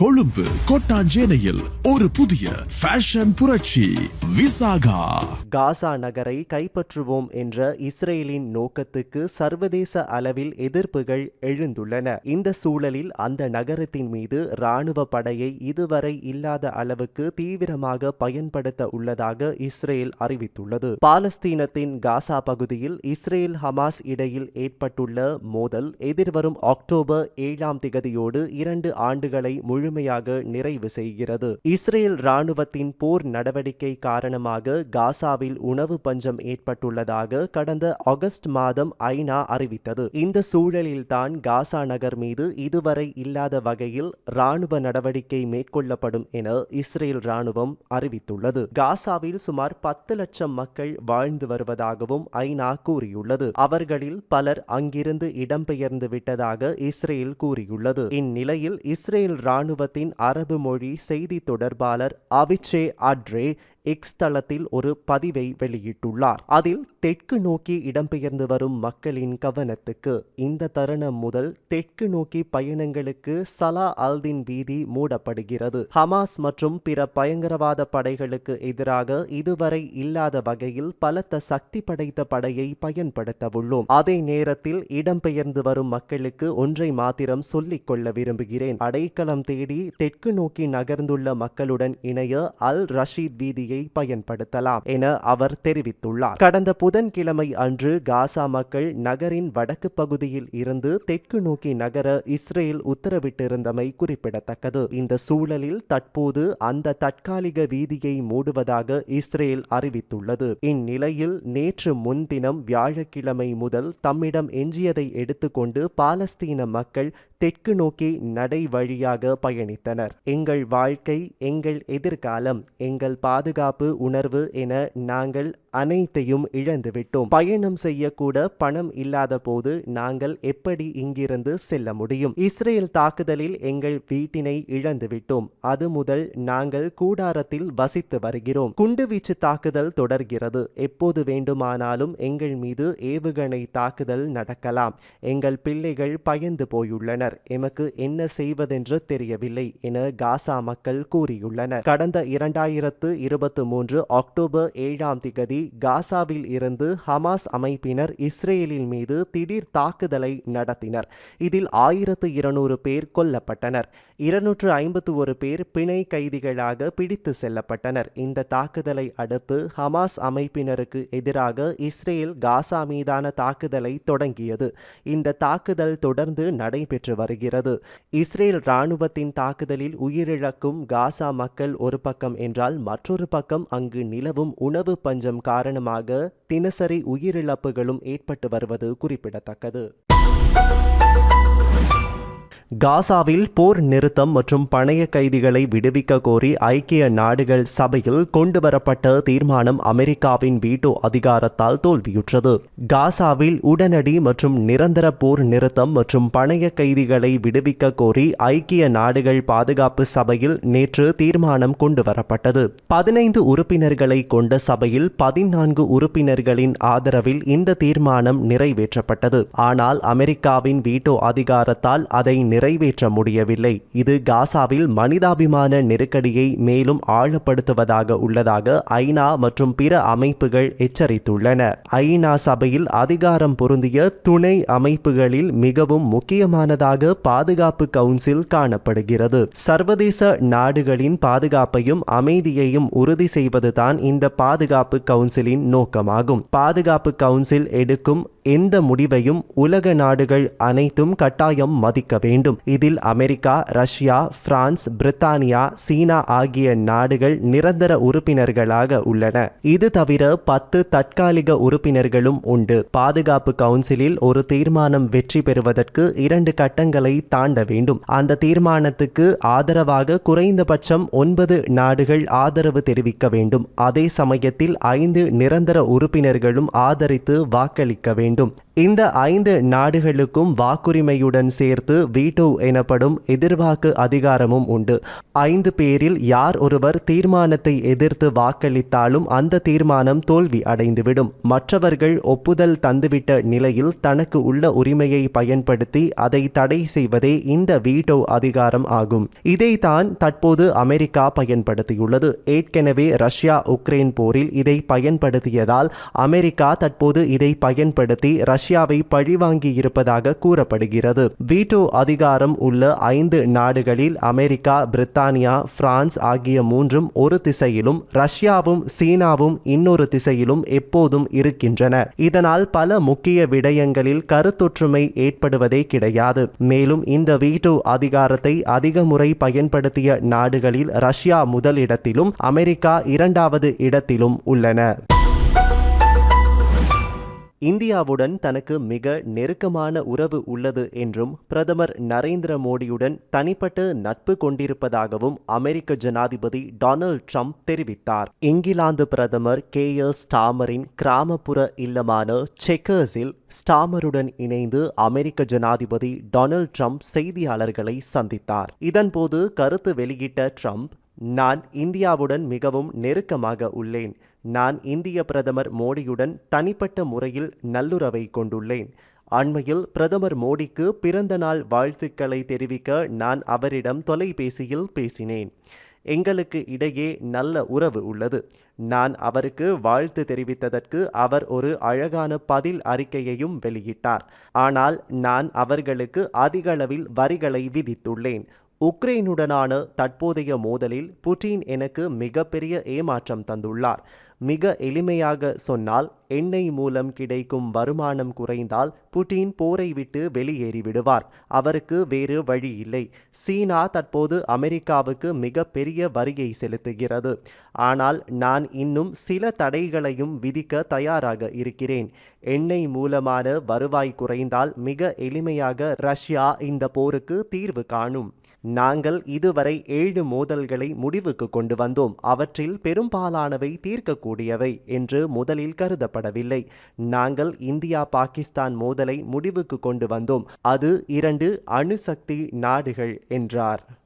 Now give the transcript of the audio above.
கொழும்பு கொட்டாஞ்சேனையில் ஒரு புதிய ஃபேஷன் புரட்சி விசாகா. காசா நகரை கைப்பற்றுவோம் என்ற இஸ்ரேலின் நோக்கத்துக்கு சர்வதேச அளவில் எதிர்ப்புகள் எழுந்துள்ளன. இந்த சூழலில் அந்த நகரத்தின் மீது ராணுவ படையை இதுவரை இல்லாத அளவுக்கு தீவிரமாக பயன்படுத்த உள்ளதாக இஸ்ரேல் அறிவித்துள்ளது. பாலஸ்தீனத்தின் காசா பகுதியில் இஸ்ரேல் ஹமாஸ் இடையில் ஏற்பட்டுள்ள மோதல் எதிர்வரும் அக்டோபர் ஏழாம் திகதியோடு இரண்டு ஆண்டுகளை முழு முழுமையாக நிறைவு செய்கிறது. இஸ்ரேல் ராணுவத்தின் போர் நடவடிக்கை காரணமாக காசாவில் உணவு பஞ்சம் ஏற்பட்டுள்ளதாக கடந்த ஆகஸ்ட் மாதம் ஐநா அறிவித்தது. இந்த சூழலில்தான் காசா நகர் மீது இதுவரை இல்லாத வகையில் ராணுவ நடவடிக்கை மேற்கொள்ளப்படும் என இஸ்ரேல் ராணுவம் அறிவித்துள்ளது. காசாவில் சுமார் பத்து லட்சம் மக்கள் வாழ்ந்து வருவதாகவும் ஐநா கூறியுள்ளது. அவர்களில் பலர் அங்கிருந்து இடம்பெயர்ந்து விட்டதாக இஸ்ரேல் கூறியுள்ளது. இந்நிலையில் இஸ்ரேல் ராணுவத்தின் அரபு மொழி செய்தி தொடர்பாளர் அவிச்சே அட்ரே எக்ஸ் தளத்தில் ஒரு பதிவை வெளியிட்டுள்ளார். அதில் தெற்கு நோக்கி இடம்பெயர்ந்து வரும் மக்களின் கவனத்துக்கு இந்த தருணம் முதல் தெற்கு நோக்கி பயணங்களுக்கு சலா அல்தின் வீதி மூடப்படுகிறது. ஹமாஸ் மற்றும் பிற பயங்கரவாத படைகளுக்கு எதிராக இதுவரை இல்லாத வகையில் பலத்த சக்தி படைத்த படையை பயன்படுத்தவுள்ளோம். அதே நேரத்தில் இடம்பெயர்ந்து வரும் மக்களுக்கு ஒன்றை மாத்திரம் சொல்லிக் கொள்ள விரும்புகிறேன். அடைக்கலம் தேடி தெற்கு நோக்கி நகர்ந்துள்ள மக்களுடன் இணைய அல் ரஷீத் வீதி பகுதியை பயன்படுத்தலாம் என அவர் தெரிவித்துள்ளார். கடந்த புதன்கிழமை அன்று காசா மக்கள் நகரின் வடக்கு பகுதியில் இருந்து தெற்கு நோக்கி நகர இஸ்ரேல் உத்தரவிட்டிருந்தமை குறிப்பிடத்தக்கது. இந்த சூழலில் தற்போது அந்த தற்காலிக வீதியை மூடுவதாக இஸ்ரேல் அறிவித்துள்ளது. இந்நிலையில் நேற்று முன்தினம் வியாழக்கிழமை முதல் தம்மிடம் எஞ்சியதை எடுத்துக்கொண்டு பாலஸ்தீன மக்கள் தெற்கு நோக்கி நடை வழியாக பயணித்தனர். எங்கள் வாழ்க்கை எங்கள் எதிர்காலம் எங்கள் பாதுகாப்பு பாதுகாப்பு உணர்வு என நாங்கள் அனைத்தையும் இழந்துவிட்டோம் பயணம் செய்யக்கூட பணம் இல்லாத போது நாங்கள் எப்படி இங்கிருந்து செல்ல முடியும்? இஸ்ரேல் தாக்குதலில் எங்கள் வீட்டினை இழந்துவிட்டோம் அது முதல் நாங்கள் கூடாரத்தில் வசித்து வருகிறோம். குண்டுவீச்சு தாக்குதல் தொடர்கிறது. எப்போது வேண்டுமானாலும் எங்கள் மீது ஏவுகணை தாக்குதல் நடக்கலாம். எங்கள் பிள்ளைகள் பயந்து போயுள்ளனர். எமக்கு என்ன செய்வதென்று தெரியவில்லை என காசா மக்கள் கூறியுள்ளனர். கடந்த இரண்டாயிரத்து இருபத்தி மூன்று அக்டோபர் ஏழாம் திகதி காசாவில் இருந்து ஹமாஸ் அமைப்பினர் இஸ்ரேலின் மீது திடீர் தாக்குதலை நடத்தினர். இதில் ஆயிரத்து இருநூறு பேர் கொல்லப்பட்டனர். இருநூற்று ஐம்பத்து ஒரு பேர் பிணை கைதிகளாக பிடித்து செல்லப்பட்டனர். இந்த தாக்குதலை அடுத்து ஹமாஸ் அமைப்பினருக்கு எதிராக இஸ்ரேல் காசா மீதான தாக்குதலை தொடங்கியது. இந்த தாக்குதல் தொடர்ந்து நடைபெற்று வருகிறது. இஸ்ரேல் ராணுவத்தின் தாக்குதலில் உயிரிழக்கும் காசா மக்கள் ஒரு பக்கம் என்றால் மற்றொரு பக்கம் அங்கு நிலவும் உணவு பஞ்சம் காரணமாக தினசரி உயிரிழப்புகளும் ஏற்பட்டு வருவது குறிப்பிடத்தக்கது. காசாவில் போர் நிறுத்தம் மற்றும் பணைய கைதிகளை விடுவிக்க கோரி ஐக்கிய நாடுகள் சபையில் கொண்டுவரப்பட்ட தீர்மானம் அமெரிக்காவின் வீட்டோ அதிகாரத்தால் தோல்வியுற்றது. காசாவில் உடனடி மற்றும் நிரந்தர போர் நிறுத்தம் மற்றும் பணைய கைதிகளை விடுவிக்க கோரி ஐக்கிய நாடுகள் பாதுகாப்பு சபையில் நேற்று தீர்மானம் கொண்டுவரப்பட்டது. பதினைந்து உறுப்பினர்களை கொண்ட சபையில் பதினான்கு உறுப்பினர்களின் ஆதரவில் இந்த தீர்மானம் நிறைவேற்றப்பட்டது. ஆனால் அமெரிக்காவின் வீட்டோ அதிகாரத்தால் அதை நிறைவேற்ற முடியவில்லை. இது காசாவில் மனிதாபிமான நெருக்கடியை மேலும் ஆழப்படுத்துவதாக உள்ளதாக ஐநா மற்றும் பிற அமைப்புகள் எச்சரித்துள்ளன. ஐநா சபையில் அதிகாரம் பொருந்திய துணை அமைப்புகளில் மிகவும் முக்கியமானதாக பாதுகாப்பு கவுன்சில் காணப்படுகிறது. சர்வதேச நாடுகளின் பாதுகாப்பையும் அமைதியையும் உறுதி செய்வதுதான் இந்த பாதுகாப்பு கவுன்சிலின் நோக்கமாகும். பாதுகாப்பு கவுன்சில் எடுக்கும் எந்த முடிவையும் உலக நாடுகள் அனைத்தும் கட்டாயம் மதிக்க வேண்டும். இதில் அமெரிக்கா ரஷ்யா பிரான்ஸ் பிரித்தானியா சீனா ஆகிய நாடுகள் நிரந்தர உறுப்பினர்களாக உள்ளன. இது தவிர பத்து தற்காலிக உறுப்பினர்களும் உண்டு. பாதுகாப்பு கவுன்சிலில் ஒரு தீர்மானம் வெற்றி பெறுவதற்கு இரண்டு கட்டங்களை தாண்ட வேண்டும். அந்த தீர்மானத்துக்கு ஆதரவாக குறைந்தபட்சம் ஒன்பது நாடுகள் ஆதரவு தெரிவிக்க வேண்டும். அதே சமயத்தில் ஐந்து நிரந்தர உறுப்பினர்களும் ஆதரித்து வாக்களிக்க வேண்டும். 印度。இந்த ஐந்து நாடுகளுக்கும் வாக்குரிமையுடன் சேர்த்து வீட்டோ எனப்படும் எதிர்வாக்கு அதிகாரமும் உண்டு. ஐந்து பேரில் யார் ஒருவர் தீர்மானத்தை எதிர்த்து வாக்களித்தாலும் அந்த தீர்மானம் தோல்வி அடைந்துவிடும். மற்றவர்கள் ஒப்புதல் தந்துவிட்ட நிலையில் தனக்கு உள்ள உரிமையை பயன்படுத்தி அதை தடை செய்வதே இந்த வீட்டோ அதிகாரம் ஆகும். இதைத்தான் தற்போது அமெரிக்கா பயன்படுத்தியுள்ளது. ஏற்கனவே ரஷ்யா உக்ரைன் போரில் இதை பயன்படுத்தியதால் அமெரிக்கா தற்போது இதை பயன்படுத்தி ரஷ்யாவை பழிவாங்கி இருப்பதாக கூறப்படுகிறது. வீட்டோ அதிகாரம் உள்ள ஐந்து நாடுகளில் அமெரிக்கா பிரித்தானியா பிரான்ஸ் ஆகிய மூன்றும் ஒரு திசையிலும் ரஷ்யாவும் சீனாவும் இன்னொரு திசையிலும் எப்போதும் இருக்கின்றன. இதனால் பல முக்கிய விடயங்களில் கருத்தொற்றுமை ஏற்படுவதே கிடையாது. மேலும் இந்த வீட்டோ அதிகாரத்தை அதிக முறை பயன்படுத்திய நாடுகளில் ரஷ்யா முதலிடத்திலும் அமெரிக்கா இரண்டாவது இடத்திலும் உள்ளன. இந்தியாவுடன் தனக்கு மிக நெருக்கமான உறவு உள்ளது என்றும் பிரதமர் நரேந்திர மோடியுடன் தனிப்பட்ட நட்பு கொண்டிருப்பதாகவும் அமெரிக்க ஜனாதிபதி டொனால்ட் ட்ரம்ப் தெரிவித்தார். இங்கிலாந்து பிரதமர் கே எஸ் ஸ்டாமரின் கிராமப்புற இல்லமான செக்கர்ஸில் ஸ்டாமருடன் இணைந்து அமெரிக்க ஜனாதிபதி டொனால்ட் ட்ரம்ப் செய்தியாளர்களை சந்தித்தார். இதன்போது கருத்து வெளியிட்ட ட்ரம்ப் நான் இந்தியாவுடன் மிகவும் நெருக்கமாக உள்ளேன். நான் இந்திய பிரதமர் மோடியுடன் தனிப்பட்ட முறையில் நல்லுறவை கொண்டுள்ளேன். அண்மையில் பிரதமர் மோடிக்கு பிறந்த நாள் வாழ்த்துக்களை தெரிவிக்க நான் அவரிடம் தொலைபேசியில் பேசினேன். எங்களுக்கு இடையே நல்ல உறவு உள்ளது. நான் அவருக்கு வாழ்த்து தெரிவித்ததற்கு அவர் ஒரு அழகான பதில் அறிக்கையையும் வெளியிட்டார். ஆனால் நான் அவர்களுக்கு அதிகளவில் வரிகளை விதித்துள்ளேன். உக்ரைனுடனான தற்போதைய மோதலில் புட்டின் எனக்கு மிகப்பெரிய ஏமாற்றம் தந்துள்ளார். மிக எளிமையாக சொன்னால் எண்ணெய் மூலம் கிடைக்கும் வருமானம் குறைந்தால் புட்டின் போரை விட்டு வெளியேறிவிடுவார் அவருக்கு வேறு வழி இல்லை. சீனா தற்போது அமெரிக்காவுக்கு மிக பெரிய வரியை செலுத்துகிறது. ஆனால் நான் இன்னும் சில தடைகளையும் விதிக்க தயாராக இருக்கிறேன். எண்ணெய் மூலமான வருவாய் குறைந்தால் மிக எளிமையாக ரஷ்யா இந்த போருக்கு தீர்வு காணும். நாங்கள் இதுவரை ஏழு மோதல்களை முடிவுக்கு கொண்டு வந்தோம். அவற்றில் பெரும்பாலானவை தீர்க்கக்கூடியவை என்று முதலில் கருதப்படவில்லை. நாங்கள் இந்தியா பாகிஸ்தான் மோதலை முடிவுக்கு கொண்டு வந்தோம். அது இரண்டு அணுசக்தி நாடுகள் என்றார்.